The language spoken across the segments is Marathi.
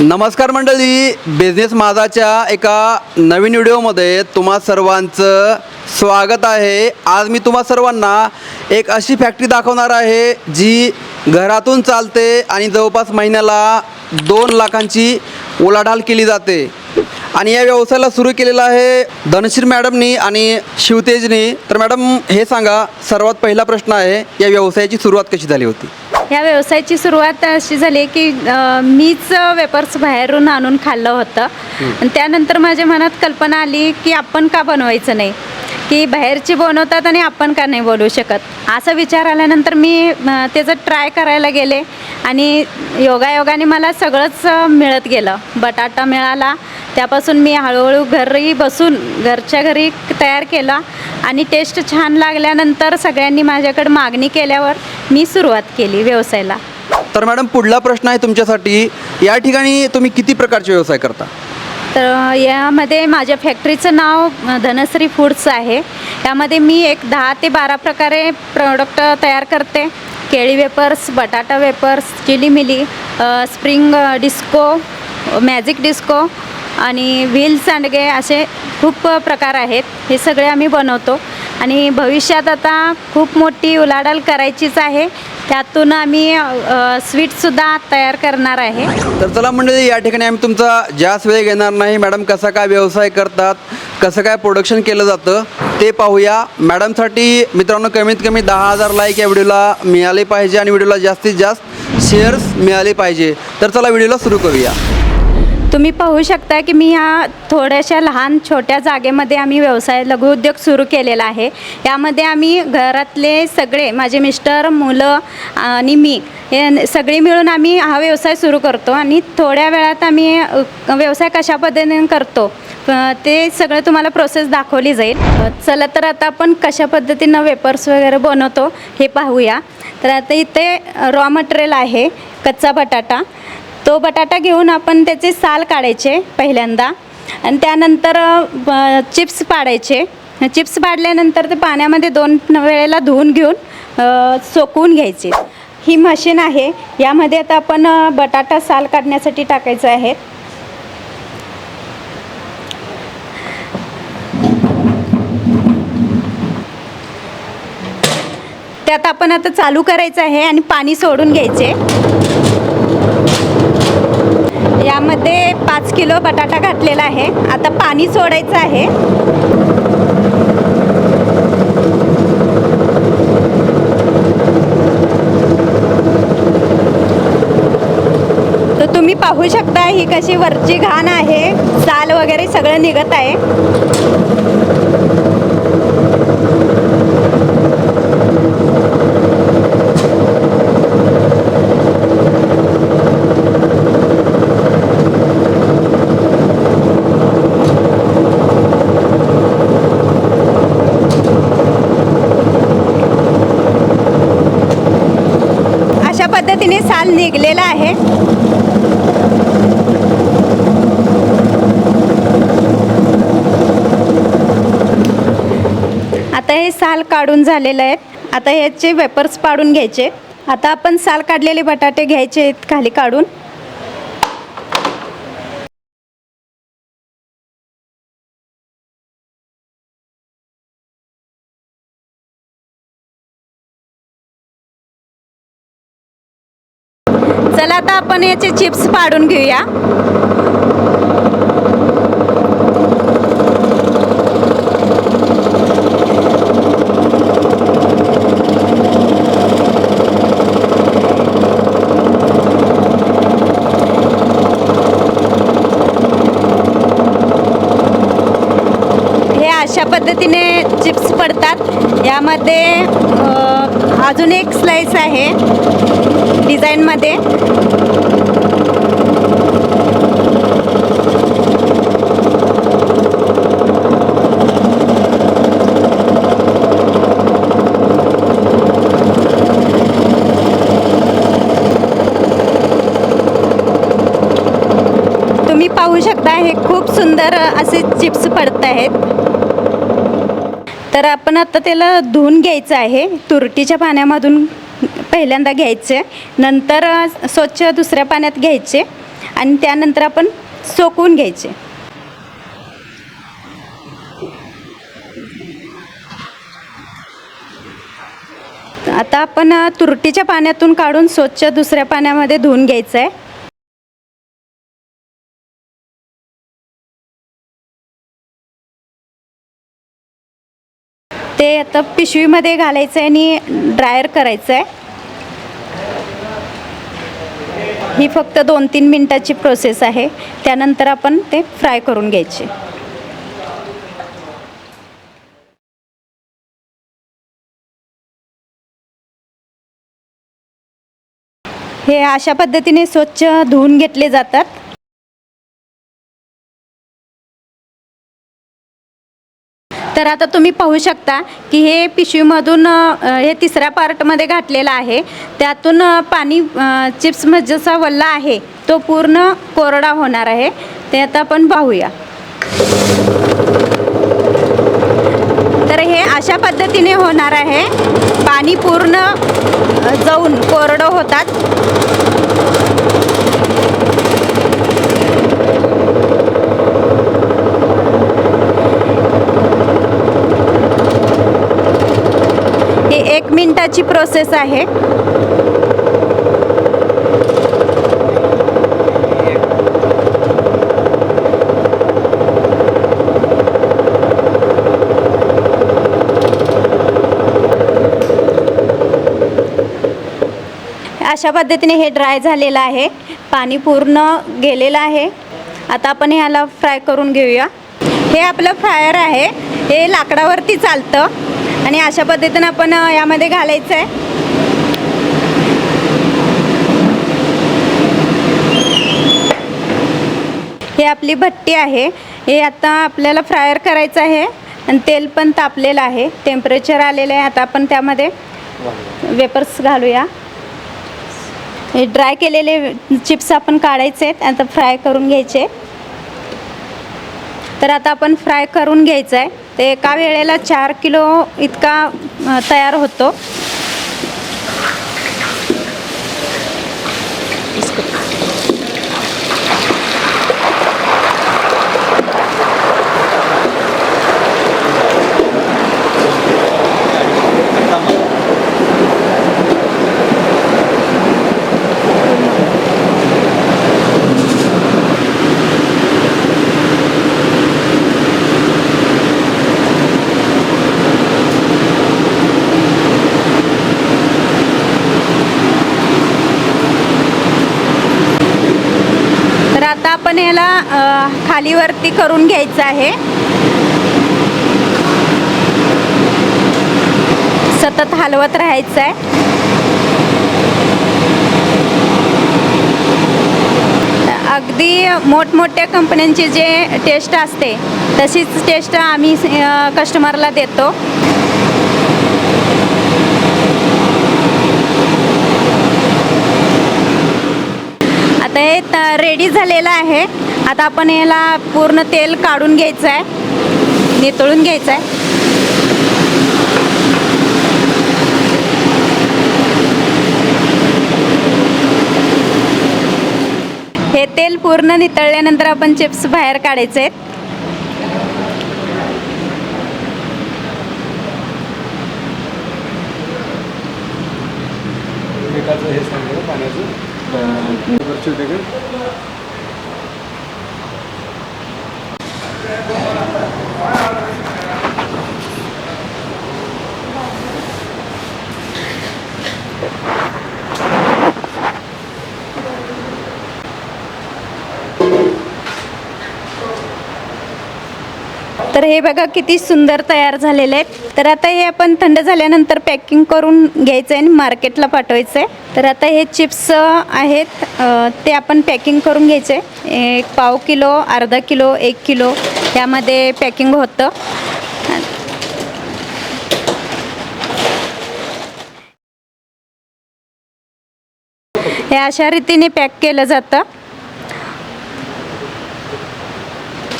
नमस्कार मंडळी बिझनेस माझाच्या एका नवीन व्हिडिओमध्ये तुम्हा सर्वांचं स्वागत आहे. आज मी तुम्हा सर्वांना एक अशी फॅक्टरी दाखवणार आहे जी घरातून चालते आणि जवळपास महिन्याला दोन लाखांची उलाढाल केली जाते. आणि या व्यवसायाला सुरू केलेला आहे धनश्री मॅडमनी आणि शिवतेजनी. तर मॅडम हे सांगा सर्वात पहिला प्रश्न आहे या व्यवसायाची सुरुवात कशी झाली होती? या व्यवसायाची सुरुवात अशी झाली की अ, मीच वेपर्स बाहेरून आणून खाल्लं होतं. आणि त्यानंतर माझ्या मनात कल्पना आली की आपण का बनवायचं नाही? की बाहेरची बनवतात आणि आपण का नाही बोलू शकत. असा विचार आल्यानंतर मी त्याचं ट्राय करायला गेले आणि योगायोगाने मला सगळंच मिळत गेलं. बटाटा मिळाला त्यापासून मी हळूहळू घरी बसून घरच्या घरी तयार केला आणि टेस्ट छान लागल्यानंतर सगळ्यांनी माझ्याकडे मागणी केल्यावर मी सुरुवात केली व्यवसायाला. तर मॅडम पुढला प्रश्न आहे तुमच्यासाठी. या ठिकाणी तुम्ही किती प्रकारचे व्यवसाय करता? तर यामध्ये माझ्या फॅक्टरीचं नाव धनश्री फूड्स आहे. यामध्ये मी एक दहा ते बारा प्रकारे प्रोडक्ट तयार करते. केळी वेपर्स बटाटा wafers chilli milli spring disco magic disco आणि व्हील सांडगे असे खूप प्रकार आहेत. हे सगळे आम्ही बनवतो. आणि भविष्यात आता खूप मोठी उलाढाल करायचीच आहे. त्यातून आम्ही स्वीटसुद्धा तयार करणार आहे. तर चला मंडळी या ठिकाणी आम्ही तुमचा जास्त वेळ घेणार नाही. मॅडम कसा काय व्यवसाय करतात कसं काय प्रोडक्शन केलं जातं ते पाहूया. मॅडमसाठी मित्रांनो कमीत कमी दहा हजार लाईक या व्हिडिओला मिळाले पाहिजे आणि व्हिडिओला जास्तीत जास्त शेअर्स मिळाले पाहिजे. तर चला व्हिडिओला सुरू करूया. तुम्ही पाहू शकता की मी ह्या थोड्याशा लहान छोट्या जागेमध्ये आम्ही व्यवसाय लघुउद्योग सुरू केलेला आहे. यामध्ये आम्ही घरातले सगळे माझे मिस्टर मुलं आणि मी हे सगळी मिळून आम्ही हा व्यवसाय सुरू करतो आणि थोड्या वेळात आम्ही व्यवसाय कशा पद्धतीने करतो ते सगळं तुम्हाला प्रोसेस दाखवली जाईल. चला तर आता आपण कशा पद्धतीनं वेपर्स वगैरे बनवतो हे पाहूया. तर आता इथे रॉ मटेरियल आहे कच्चा बटाटा. तो बटाटा घेऊन आपण त्याचे साल काढायचे पहिल्यांदा. आणि त्यानंतर चिप्स पाडायचे. चिप्स पाडल्यानंतर ते पाण्यामध्ये दोन वेळेला धुवून घेऊन सोकवून घ्यायचे. ही मशीन आहे. यामध्ये आता आपण बटाटा साल काढण्यासाठी टाकायचं आहे. त्यात आपण आता चालू करायचं आहे आणि पाणी सोडून घ्यायचे. यामध्ये पाच किलो बटाटा घातलेला आहे. आता पाणी सोडायचं आहे. तर तुम्ही पाहू शकता ही कशी वरची घाण आहे. साल वगैरे सगळं निघत आहे अशा पद्धतीने निघलेला आहे. आता हे साल काढून झालेलं आहेत आता ह्याचे वेपर्स पाडून घ्यायचे. आता आपण साल काढलेले बटाटे घ्यायचे आहेत खाली काढून. चला आता आपण याचे चिप्स पाडून घेऊया. हे अशा पद्धतीने चिप्स पडतात. यामध्ये अजून एक स्लाइस आहे. डिझाईनमध्ये. तुम्ही पाहू शकता हे खूप सुंदर असे चिप्स पडत आहेत. तर आपण आता त्याला धुवून घ्यायचं आहे. तुरटीच्या पाण्यामधून पहिल्यांदा घ्यायचे नंतर स्वच्छ दुसऱ्या पाण्यात घ्यायचे आणि त्यानंतर आपण सोकवून घ्यायचे. आता आपण तुरटीच्या पाण्यातून काढून स्वच्छ दुसऱ्या पाण्यामध्ये धुवून घ्यायचं आहे ते आता पिशवीमध्ये घालायचं आहे आणि ड्रायर करायचं आहे ही फक्त दोन तीन मिनटाची प्रोसेस आहे. त्यानंतर आपण ते फ्राय करून घ्यायचे. हे अशा पद्धतीने स्वच्छ धुवून घेतले जातात. तर आता तुम्ही पाहू शकता की हे पिशवीमधून हे तिसऱ्या पार्टमध्ये घातलेलं आहे. त्यातून पाणी चिप्स जसा वल्ला आहे तो पूर्ण कोरडा होणार आहे. ते आता आपण पाहूया. तर हे अशा पद्धतीने होणार आहे. पाणी पूर्ण जाऊन कोरडं होतात ही एक प्रोसेस आहे. अशा पद्धतीने हे ड्राय झालेलं आहे. पाणी पूर्ण गेलेलं आहे. आता आपण ह्याला फ्राय करून घेऊया. हे आपलं फ्रायर आहे. हे लाकडावरती चालतं. आणि अशा पद्धतीनं आपण यामध्ये घालायचं आहे हे आपली भट्टी आहे. हे आता आपल्याला फ्रायर करायचं आहे. आणि तेल पण तापलेलं आहे. टेम्परेचर आलेलं आहे. आता आपण त्यामध्ये वेपर्स घालूया. हे ड्राय केलेले चिप्स आपण काढायचे आहेत. आता फ्राय करून घ्यायचे. तर आता आपण फ्राय करून घ्यायचं आहे ते एका वेळेला चार किलो इतका तयार होतो तर आता आपण याला खालीवरती करून घ्यायचं आहे. सतत हलवत राहायचं आहे. अगदी मोठमोठ्या कंपन्यांची जे टेस्ट असते तशीच टेस्ट आम्ही कस्टमरला देतो. आता हे रेडी झालेलं आहे. आता आपण याला पूर्ण तेल काढून घ्यायचं आहे नितळून घ्यायचं आहे हे तेल पूर्ण नितळल्यानंतर आपण चिप्स बाहेर काढायचे आहेत. पाण्याचं. वरची होते हे बघा किती सुंदर तयार झालेले आहेत तर आता हे आपण थंड झाल्यानंतर पॅकिंग करून घ्यायचं आहे आणि मार्केटला पाठवायचं आहे तर आता हे चिप्स आहेत ते आपण पॅकिंग करून घ्यायचे आहे. एक पाव किलो अर्धा किलो एक किलो यामध्ये पॅकिंग होतं. हे अशा रीतीने पॅक केलं जातं.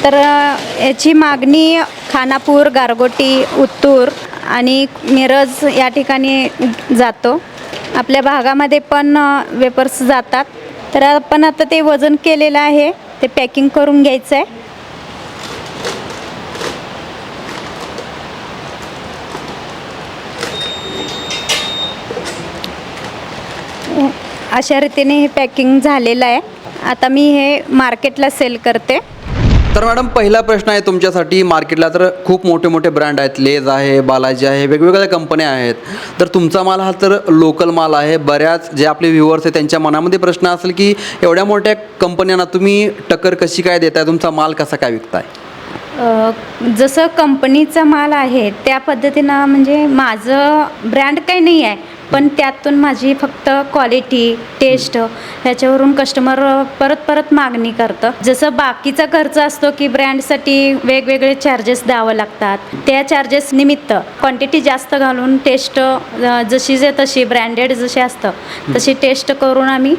तर याची मागणी खानापूर गारगोटी उत्तूर आणि मिरज या ठिकाणी जातो. आपल्या भागामध्ये पण वेपर्स जातात. तर आपण आता ते वजन केलेलं आहे. ते पॅकिंग करून घ्यायचं आहे अशा रीतीने हे पॅकिंग झालेलं आहे. आता मी हे मार्केटला सेल करते. तर मॅडम पहिला प्रश्न आहे तुमच्यासाठी. मार्केटला तर खूप मोठे मोठे ब्रँड आहेत. लेज आहे बालाजी आहे वेगवेगळ्या कंपन्या आहेत. तर तुमचा माल हा तर लोकल माल आहे. बऱ्याच जे आपले व्ह्युअर्स आहेत त्यांच्या मनामध्ये प्रश्न असेल की एवढ्या मोठ्या कंपन्यांना तुम्ही टक्कर कशी काय देताय? तुमचा माल कसा काय विकताय? जसं कंपनीचा माल आहे त्या पद्धतीनं म्हणजे माझं ब्रँड काही नाही आहे. पण त्यातून माझी फक्त क्वालिटी टेस्ट ह्याच्यावरून कस्टमर परत परत मागणी करतं. जसं बाकीचा खर्च असतो की ब्रँडसाठी वेगवेगळे चार्जेस द्यावं लागतात. त्या चार्जेस निमित्त क्वांटिटी जास्त घालून टेस्ट जशी जे तशी ब्रँडेड जशी असतं तशी टेस्ट करून आम्ही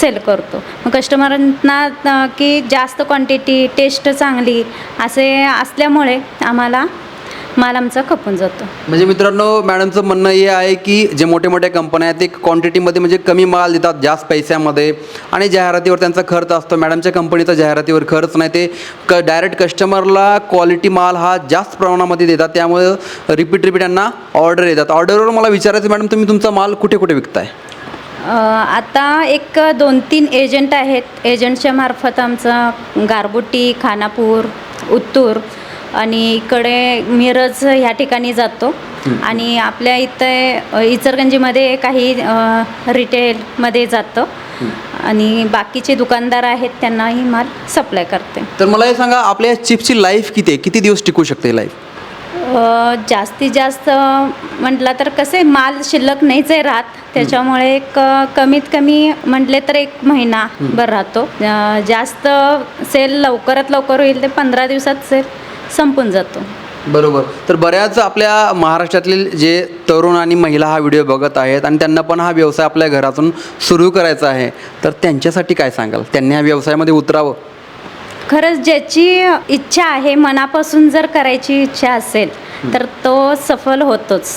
सेल करतो. मग कस्टमरांना की जास्त क्वांटिटी टेस्ट चांगली असे असल्यामुळे आम्हाला माल आमचा खपून जातो. म्हणजे मित्रांनो मॅडमचं म्हणणं हे आहे की जे मोठे मोठे कंपन्या आहेत ते क्वांटिटीमध्ये म्हणजे कमी माल देतात जास्त पैशामध्ये आणि जाहिरातीवर त्यांचा खर्च असतो. मॅडमच्या कंपनीचा जाहिरातीवर खर्च नाही ते क डायरेक्ट कस्टमरला क्वालिटी माल हा जास्त प्रमाणामध्ये देतात. त्यामुळे रिपीट रिपीट त्यांना ऑर्डर येतात. ऑर्डरवर मला विचारायचं मॅडम तुम्ही तुमचा माल कुठे कुठे विकताय? आता एक दोन तीन एजंट आहेत. एजंटच्या मार्फत आमचं गारबोटी खानापूर उत्तूर आणि इकडे मिरज ह्या ठिकाणी जातो. आणि आपल्या इथे अ, इचलकरंजीमध्ये काही रिटेलमध्ये जातं. आणि बाकीचे दुकानदार आहेत त्यांनाही माल सप्लाय करते. तर मला हे सांगा आपल्या या चिपची लाईफ किती आहे? किती दिवस टिकू शकते लाईफ जास्तीत जास्त म्हटलं तर कसे माल शिल्लक नाहीच आहे राहत. त्याच्यामुळे एक कमीत कमी म्हटले तर एक महिना भर राहतो. जास्त सेल लवकरात लवकर होईल ते पंधरा दिवसात सेल. संपून जातो. बरोबर. तर बऱ्याच आपल्या महाराष्ट्रातील जे तरुण आणि महिला हा व्हिडिओ बघत आहेत आणि त्यांना पण हा व्यवसाय आपल्या घरातून सुरू करायचा आहे. तर त्यांच्यासाठी काय सांगाल? त्यांनी ह्या व्यवसायामध्ये उतरावं. खरंच ज्याची इच्छा आहे मनापासून जर करायची इच्छा असेल तर तो सफल होतोच.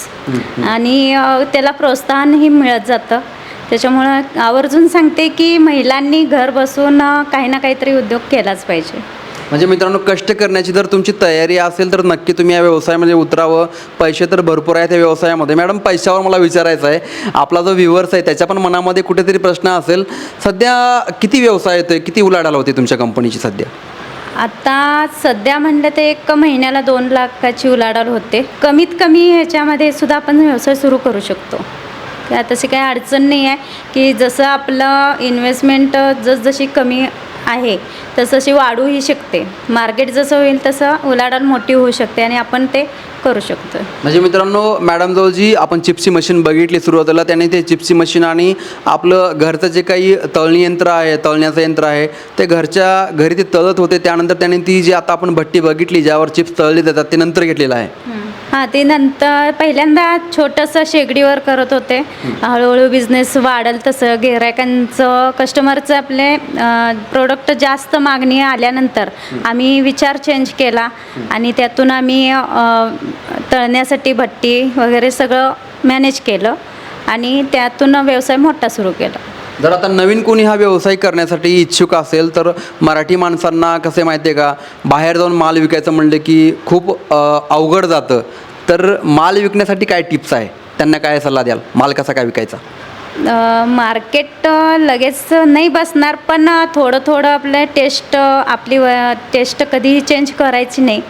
आणि त्याला प्रोत्साहनही मिळत जातं. त्याच्यामुळं आवर्जून सांगते की महिलांनी घर बसून काही ना काहीतरी उद्योग केलाच पाहिजे. म्हणजे मित्रांनो कष्ट करण्याची जर तुमची तयारी असेल तर नक्की तुम्ही या व्यवसायामध्ये म्हणजे उतरावं. पैसे तर भरपूर आहेत या व्यवसायामध्ये. मॅडम पैशावर मला विचारायचं आहे. आपला जो व्ह्युअर्स आहे त्याच्या पण मनामध्ये कुठेतरी प्रश्न असेल. सध्या किती व्यवसाय येतोय? किती उलाढाल होते तुमच्या कंपनीची सध्या? आता सध्या म्हणलं तर एक महिन्याला दोन लाखाची उलाढाल होते. कमीत कमी ह्याच्यामध्ये सुद्धा आपण व्यवसाय सुरू करू शकतो. तशी काही अडचण नाही आहे की जसं आपलं इन्व्हेस्टमेंट जसजशी कमी आहे. तसशी वाढूही शकते. मार्केट जसं होईल तसं उलाढाल मोठी होऊ शकते आणि आपण ते करू शकतो म्हणजे मित्रांनो मॅडमजवळ जी आपण चिप्सी मशीन बघितली सुरुवातीला त्याने ते चिप्सी मशीन आणि आपलं घरचं जे काही तळणी यंत्र आहे तळण्याचं यंत्र आहे ते घरच्या घरी ते तळत होते. त्यानंतर त्याने ती जी आता आपण भट्टी बघितली ज्यावर चिप्स तळले जातात ते नंतर घेतलेलं आहे. हां ते नंतर पहिल्यांदा छोटंसं शेगडीवर करत होते. हळूहळू बिझनेस वाढेल तसं. गिरायकांचं कस्टमरचं आपले प्रोडक्ट जास्त मागणी आल्यानंतर आम्ही विचार चेंज केला आणि त्यातून आम्ही तळण्यासाठी भट्टी वगैरे सगळं मॅनेज केलं आणि त्यातून व्यवसाय मोठा सुरू केला. जर आता नवीन कोणी हा व्यवसाय करण्यासाठी इच्छुक असेल तर मराठी माणसांना कसं माहिती आहे का बाहेर जाऊन माल विकायचं म्हणलं की खूप अवघड जातं. तर माल विकण्यासाठी काय टिप्स आहे? त्यांना काय सल्ला द्याल? माल कसा काय विकायचा? मार्केट लगेच नाही बसणार पण थोडं थोडं आपलं टेस्ट आपली टेस्ट कधीही चेंज करायची नाही.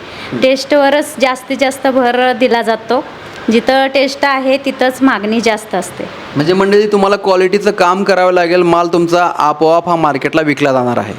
टेस्टवरच जास्तीत जास्त भर दिला जातो. जिथं टेस्ट आहे तिथंच मागणी जास्त असते. म्हणजे मंडळी तुम्हाला क्वालिटीचं काम करावं लागेल माल तुमचा आपोआप हा मार्केटला विकला जाणार आहे.